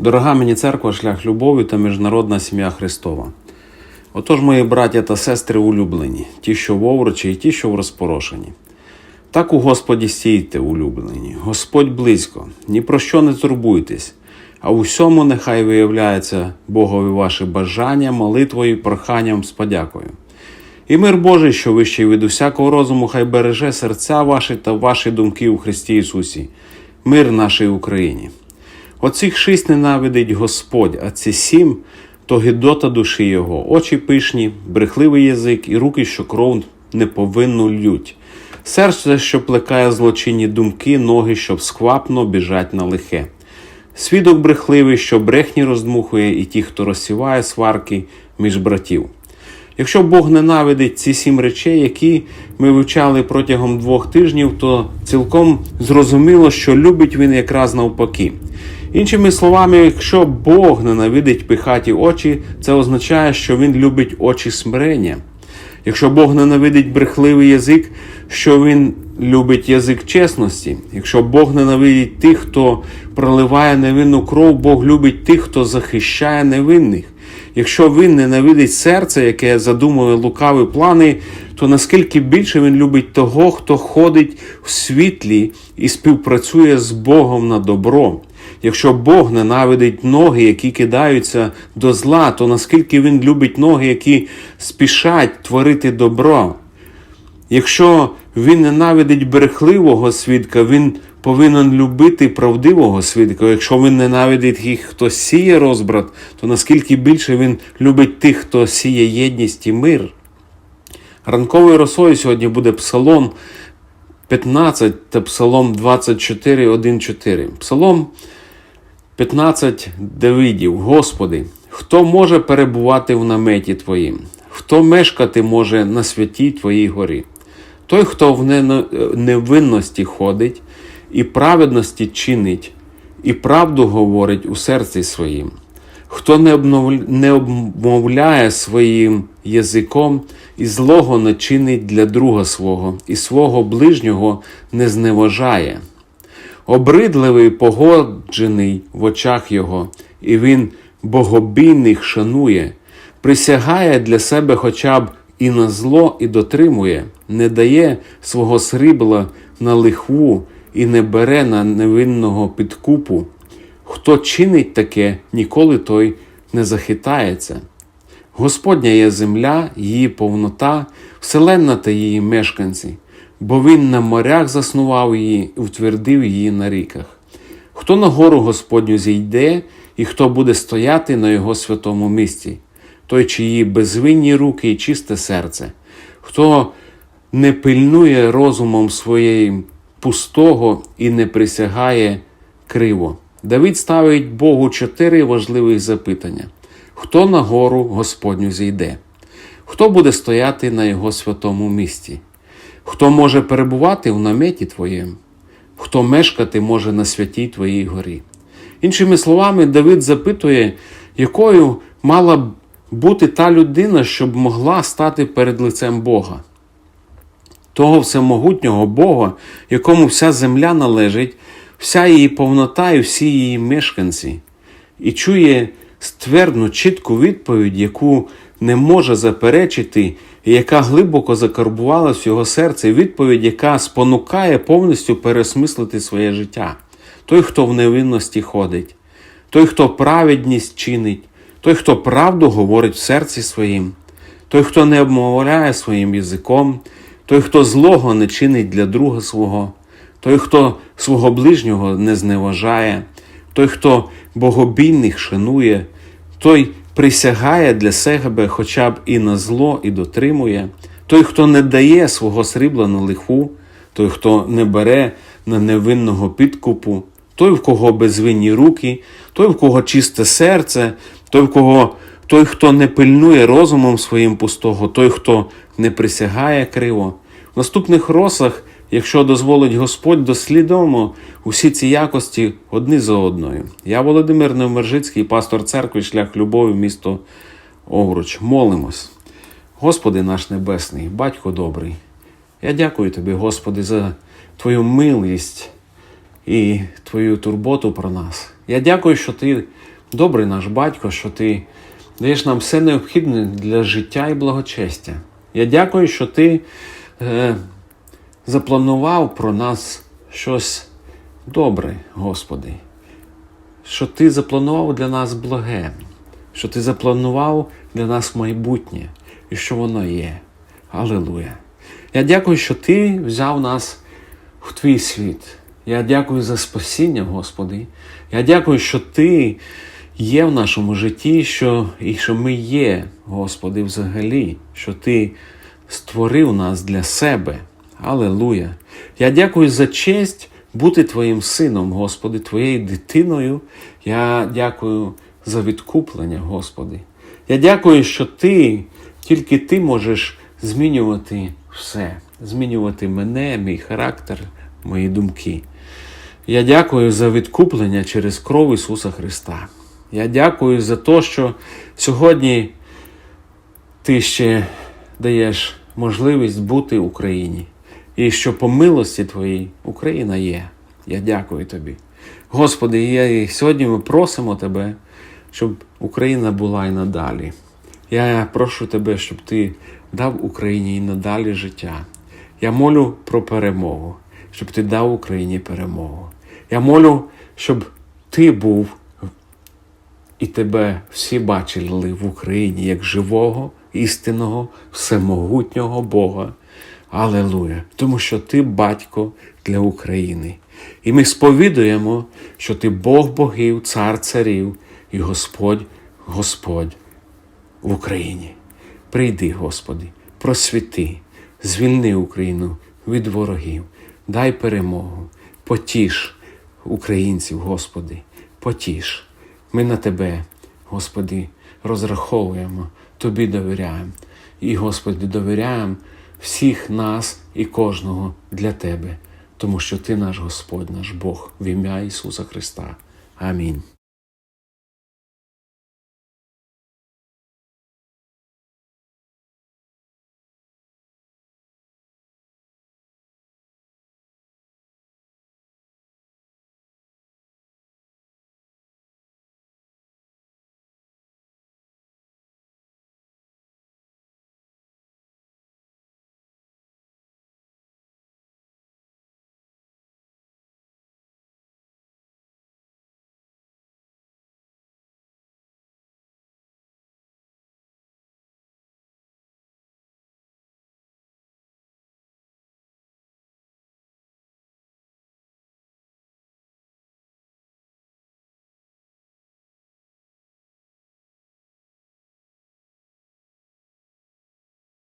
Дорога мені церква, шлях любові та міжнародна сім'я Христова. Отож, мої браття та сестри улюблені, ті, що в оврочі, і ті, що в розпорошенні. Так у Господі стійте, улюблені, Господь близько, ні про що не турбуйтесь, а у всьому нехай виявляється Богові ваше бажання, молитвою, проханням з подякою. І мир Божий, що вищий від усякого розуму, хай береже серця ваші та ваші думки у Христі Ісусі, мир нашій Україні. Оцих шість ненавидить Господь, а ці сім то гидота душі Його, очі пишні, брехливий язик і руки, що кров неповинну лють. Серце, що плекає злочинні думки, ноги, що сквапно біжать на лихе. Свідок брехливий, що брехні роздмухує, і ті, хто розсіває сварки між братів. Якщо Бог ненавидить ці сім речей, які ми вивчали протягом двох тижнів, то цілком зрозуміло, що любить він якраз навпаки. Іншими словами, якщо Бог ненавидить пихаті очі, це означає, що Він любить очі смирення. Якщо Бог ненавидить брехливий язик, що Він любить язик чесності. Якщо Бог ненавидить тих, хто проливає невинну кров, Бог любить тих, хто захищає невинних. Якщо він ненавидить серце, яке задумує лукаві плани, то наскільки більше він любить того, хто ходить в світлі і співпрацює з Богом на добро. Якщо Бог ненавидить ноги, які кидаються до зла, то наскільки він любить ноги, які спішать творити добро. Якщо він ненавидить брехливого свідка, він повинен любити правдивого свідка. Якщо він ненавидить тих, хто сіє розбрат, то наскільки більше він любить тих, хто сіє єдність і мир. Ранковою росою сьогодні буде Псалом 15 та Псалом 24, 1, 4. Псалом 15 Давидів. Господи, хто може перебувати в наметі Твоїм? Хто мешкати може на святій Твоїй горі? Той, хто в невинності ходить, і праведності чинить, і правду говорить у серці своїм, хто не обмовляє своїм язиком і злого не чинить для друга свого, і свого ближнього не зневажає. Обридливий погоджений в очах його, і він богобійних шанує, присягає для себе хоча б і на зло, і дотримує, не дає свого срібла на лихву і не бере на невинного підкупу. Хто чинить таке, ніколи той не захитається. Господня є земля, її повнота, вселенна та її мешканці, бо він на морях заснував її і утвердив її на ріках. Хто на гору Господню зійде, і хто буде стояти на його святому місці, той, чиї безвинні руки і чисте серце, хто не пильнує розумом своєї пустого і не присягає криво. Давид ставить Богу чотири важливих запитання: хто на гору Господню зійде? Хто буде стояти на його святому місці? Хто може перебувати в наметі Твоєму? Хто мешкати може на святій Твоїй горі? Іншими словами, Давид запитує, якою мала б бути та людина, щоб могла стати перед лицем Бога того всемогутнього Бога, якому вся земля належить, вся її повнота і всі її мешканці, і чує ствердну, чітку відповідь, яку не може заперечити, яка глибоко закарбувалась в його серце, відповідь, яка спонукає повністю пересмислити своє життя. Той, хто в невинності ходить, той, хто праведність чинить, той, хто правду говорить в серці своїм, той, хто не обмовляє своїм язиком, той, хто злого не чинить для друга свого, той, хто свого ближнього не зневажає, той, хто богобійних шанує, той присягає для себе хоча б і на зло, і дотримує, той, хто не дає свого срібла на лиху, той, хто не бере на невинного підкупу, той, в кого безвинні руки, той, в кого чисте серце, той, в кого той, хто не пильнує розумом своїм пустого, той, хто не присягає криво. В наступних росах, якщо дозволить Господь, дослідуємо усі ці якості одні за одною. Я Володимир Невмержицький, пастор церкви, шлях любові, місто Овруч. Молимось. Господи наш Небесний, Батько добрий. Я дякую Тобі, Господи, за Твою милість і Твою турботу про нас. Я дякую, що Ти добрий наш батько, що Ти даєш нам все необхідне для життя і благочестя. Я дякую, що Ти е, запланував про нас щось добре, Господи, що Ти запланував для нас благе, що Ти запланував для нас майбутнє і що воно є. Аллилуйя. Я дякую, що Ти взяв нас в твій світ. Я дякую за спасіння, Господи. Я дякую, що Ти є в нашому житті, що, і що ми є, Господи, взагалі, що Ти створив нас для себе. Алелуя. Я дякую за честь бути Твоїм сином, Господи, Твоєю дитиною. Я дякую за відкуплення, Господи. Я дякую, що Ти, тільки Ти можеш змінювати все, змінювати мене, мій характер, мої думки. Я дякую за відкуплення через кров Ісуса Христа. Я дякую за те, що сьогодні ти ще даєш можливість бути в Україні. І що по милості Твоїй Україна є. Я дякую Тобі. Господи, я, і сьогодні ми просимо Тебе, щоб Україна була і надалі. Я прошу Тебе, щоб Ти дав Україні і надалі життя. Я молю про перемогу, щоб Ти дав Україні перемогу. Я молю, щоб Ти був і тебе всі бачили в Україні як живого, істинного, всемогутнього Бога. Алелуя! Тому що ти батько для України. І ми сповідуємо, що ти Бог богів, цар царів і Господь, Господь в Україні. Прийди, Господи, просвіти, звільни Україну від ворогів, дай перемогу, потіш українців, Господи, потіш. Ми на Тебе, Господи, розраховуємо, Тобі довіряємо. І, Господи, довіряємо всіх нас і кожного для Тебе, тому що Ти наш Господь, наш Бог, в ім'я Ісуса Христа. Амінь.